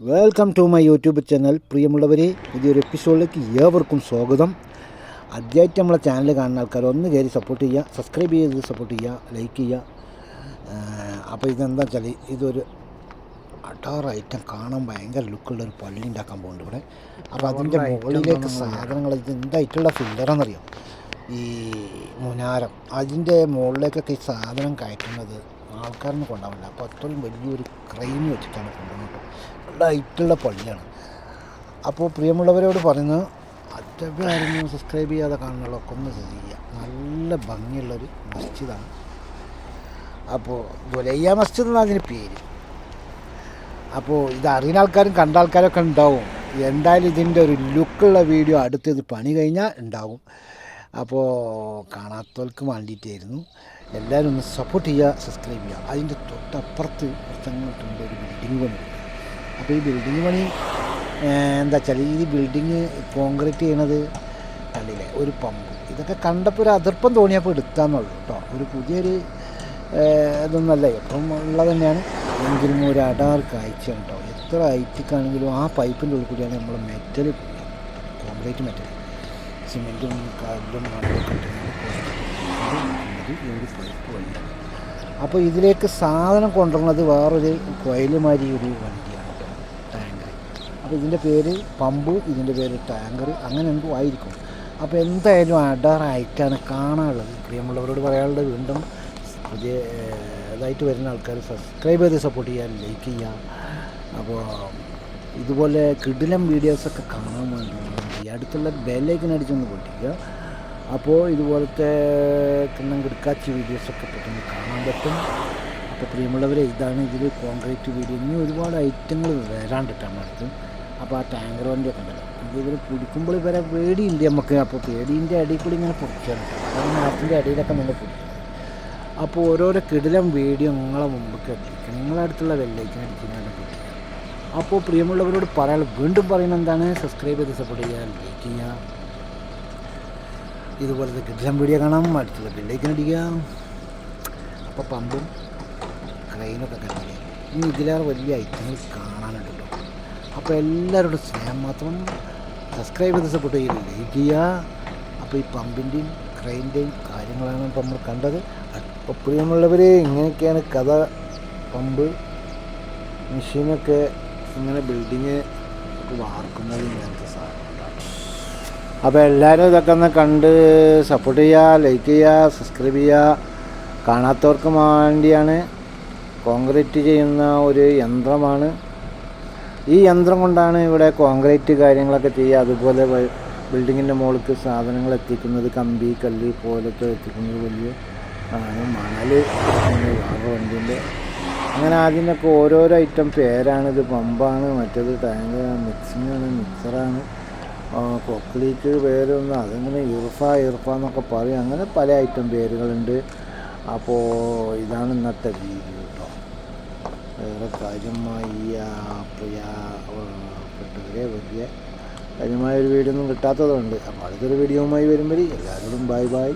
Welcome to my YouTube channel പ്രിയമുള്ളവരെ പുതിയൊരു എപ്പിസോഡിലേക്ക് ഏവർക്കും സ്വാഗതം. ആദ്യമായിട്ട് നമ്മളെ ചാനൽ കാണുന്ന ആൾക്കാർ ഒന്ന് കയറി സപ്പോർട്ട് ചെയ്യുക സബ്സ്ക്രൈബ് ചെയ്ത് സപ്പോർട്ട് ചെയ്യുക ലൈക്ക് ചെയ്യുക. അപ്പോൾ ഇതെന്താ വെച്ചാൽ ഇതൊരു അടാർ ഐറ്റം കാണാൻ ഭയങ്കര ലുക്കുള്ള ഒരു പള്ളി ഉണ്ടാക്കാൻ പോകുന്നുണ്ട് ഇവിടെ. അപ്പോൾ അതിന്റെ മുകളിലേക്ക് സാധനങ്ങൾ ഇത് എന്തായിട്ടുള്ള ഫില്ലറാണെന്നറിയാം ഈ മുനാരം. അതിന്റെ മുകളിലേക്കൊക്കെ ഈ സാധനം കയറ്റുന്നത് ആൾക്കാരൊന്നും കൊണ്ടാവില്ല. അപ്പോൾ അത്രയും വലിയൊരു ക്രെയിൻ വെച്ചിട്ടാണ് നല്ല ഹൈറ്റുള്ള പള്ളിയാണ്. അപ്പോൾ പ്രിയമുള്ളവരോട് പറയുന്നത് ആരെങ്കിലും സബ്സ്ക്രൈബ് ചെയ്യാതെ കാണുന്നതൊക്കെ ഒന്ന് ചെയ്യുക നല്ല ഭംഗിയുള്ളൊരു മസ്ജിദാണ്. അപ്പോൾ ദുലയ്യ മസ്ജിദ് എന്നാണ് അതിന് പേര്. അപ്പോൾ ഇത് അറിയുന്ന ആൾക്കാരും കണ്ട ആൾക്കാരൊക്കെ ഉണ്ടാവും. എന്തായാലും ഇതിന്റെ ഒരു ലുക്കുള്ള വീഡിയോ അടുത്തത് പണി കഴിഞ്ഞാൽ ഉണ്ടാകും അപ്പോൾ കാണാത്തവർക്ക് വേണ്ടിയിട്ടായിരുന്നു. എല്ലാവരും ഒന്ന് സപ്പോർട്ട് ചെയ്യുക സബ്സ്ക്രൈബ് ചെയ്യുക. അതിന്റെ തൊട്ടപ്പുറത്ത് കുറച്ചങ്ങോട്ടുണ്ട് ഒരു ബിൽഡിംഗ് പണി. അപ്പോൾ ഈ ബിൽഡിംഗ് പണി എന്താ വെച്ചാൽ ഈ ബിൽഡിങ് കോൺക്രീറ്റ് ചെയ്യണത് കണ്ടില്ലേ? ഒരു പമ്പ് ഇതൊക്കെ കണ്ടപ്പോൾ ഒരു അതിർപ്പം തോന്നിയപ്പോൾ എടുത്താന്നുള്ളൂ കേട്ടോ. ഒരു പുതിയൊരു ഇതൊന്നല്ല എപ്പം ഉള്ളത് തന്നെയാണ്. എങ്കിലും ഒരു അടാർ കാഴ്ചയാണ് കേട്ടോ. എത്ര ഐറ്റിക്കാണെങ്കിലും ആ പൈപ്പിന്റെ ഉള്ളിൽ കൂടിയാണ് നമ്മൾ മെറ്റൽ കോൺക്രീറ്റ് മെറ്റൽ സിമെന്റും കല്ലും മണ്ണൊക്കെ ഇട്ടിട്ട് ഈ ഒരു പൈപ്പ് അപ്പോൾ ഇതിലേക്ക് സാധനം കൊണ്ടുവരുന്നത് വേറൊരു കൊയലുമാരി ഒരു വണ്ടിയാണ്. ടാങ്കർ അപ്പോൾ ഇതിന്റെ പേര് പമ്പ് ഇതിന്റെ പേര് ടാങ്കർ അങ്ങനെ എന്തോ ആയിരിക്കും. അപ്പോൾ എന്തായാലും അഡാറായിട്ടാണ് കാണാനുള്ളത്. പ്രിയമുള്ളവരോട് പറയാനുള്ളത് വീണ്ടും പുതിയ ഇതായിട്ട് വരുന്ന ആൾക്കാർ സബ്സ്ക്രൈബ് ചെയ്ത് സപ്പോർട്ട് ചെയ്യാൻ ലൈക്ക് ചെയ്യാം അപ്പോൾ ഇതുപോലെ കിടിലം വീഡിയോസൊക്കെ കാണാൻ വേണ്ടി അടുത്തുള്ള ബെല്ലേക്കിനടിച്ചൊന്ന് പൊട്ടിക്കുക. അപ്പോൾ ഇതുപോലത്തെ കിണ്ണം കിടക്കാച്ചി വീഡിയോസൊക്കെ പെട്ടെന്ന് കാണാൻ പറ്റും. അപ്പോൾ പ്രിയമുള്ളവരെ ഇതാണ് ഇതിൽ കോൺക്രീറ്റ് വീഡിയോ ഇനി ഒരുപാട് ഐറ്റങ്ങൾ വരാണ്ടിട്ടാണ് അടുത്ത്. അപ്പോൾ ആ ടാങ്കർ വണ്ടി ഒക്കെ ഉണ്ടല്ലോ. ഇത് ഇവർ പിടിക്കുമ്പോൾ ഇവരെ പേടിയുണ്ട് നമുക്ക്? അപ്പോൾ പേടീന്റെ അടിയിൽ കൂടി ഇങ്ങനെ പൊടിക്കാൻ കേട്ടോ അതാണ് അടിയിലൊക്കെ നമ്മൾ പിടിക്കും അപ്പോൾ ഓരോരോ കിടിലം വീഡിയോ നിങ്ങളെ മുമ്പൊക്കെ എത്തിക്കണം. നിങ്ങളെ അടുത്തുള്ള വെള്ളേക്കിന് അടിക്കുന്നതിനെ പറ്റി അപ്പോൾ പ്രിയമുള്ളവരോട് പറയാൻ വീണ്ടും പറയുന്നത് എന്താണ്? സബ്സ്ക്രൈബ് ചെയ്ത് സപ്പോർട്ട് ചെയ്യുക ലൈക്ക് ചെയ്യുക. ഇതുപോലത്തെ കിടിലം വീഡിയോ കാണാം. അടുത്തുള്ള അടിക്കാം അപ്പോൾ പമ്പും ക്രെയിനൊക്കെ കണ്ടില്ലേ? ഇനി ഇതിലേറെ വലിയ ഐറ്റങ്ങൾ കാണാനുണ്ട് അപ്പോൾ എല്ലാവരോടും സ്നേഹം മാത്രം സബ്സ്ക്രൈബ് ചെയ്ത് സപ്പോർട്ട് ചെയ്യുക ലൈക്ക് ചെയ്യുക. അപ്പോൾ ഈ പമ്പിന്റെയും ക്രെയിന്റെയും കാര്യങ്ങളാണ് ഇപ്പോൾ നമ്മൾ കണ്ടത്. അപ്പോൾ പ്രിയമുള്ളവർ ഇങ്ങനെയൊക്കെയാണ് കഥ. പമ്പ് മെഷീനൊക്കെ ഇങ്ങനെ ബിൽഡിങ് വാർക്കുന്നത് ഇങ്ങനത്തെ സാധനം. അപ്പോൾ എല്ലാവരും ഇതൊക്കെ ഒന്ന് കണ്ട് സപ്പോർട്ട് ചെയ്യുക ലൈക്ക് ചെയ്യുക സബ്സ്ക്രൈബ് ചെയ്യുക കാണാത്തവർക്ക് വേണ്ടിയാണ് കോൺക്രീറ്റ് ചെയ്യുന്ന ഒരു യന്ത്രമാണ്. ഈ യന്ത്രം കൊണ്ടാണ് ഇവിടെ കോൺക്രീറ്റ് കാര്യങ്ങളൊക്കെ ചെയ്യുക. അതുപോലെ ബിൽഡിങ്ങിന്റെ മുകൾക്ക് സാധനങ്ങൾ എത്തിക്കുന്നത് കമ്പി കല്ല് പോലത്തെ എത്തിക്കുന്നത് വലിയ ആണ്. വേറെ വണ്ടീന്റെ അങ്ങനെ അതിനൊക്കെ ഓരോരോ ഐറ്റം പേരാണിത് പമ്പാണ് മറ്റേത് ടാങ്ക് മിക്സിങ്ങാണ് മിക്സറാണ് കൊക്കളീക്ക് പേരൊന്നും അതിങ്ങനെ ഇർഫ ഇർഫ എന്നൊക്കെ പറയും. അങ്ങനെ പല ഐറ്റം പേരുകളുണ്ട്. അപ്പോൾ ഇതാണ് ഇന്നത്തെ വീഡിയോ കേട്ടോ വേറെ കാര്യമായി പ്രിയപ്പെട്ടവരെ വലിയ കാര്യമായൊരു വീഡിയോ ഒന്നും കിട്ടാത്തതുകൊണ്ട്. അപ്പോൾ അടുത്തൊരു വീഡിയോവുമായി വരുമ്പോൾ എല്ലാവരോടും ബൈ ബൈ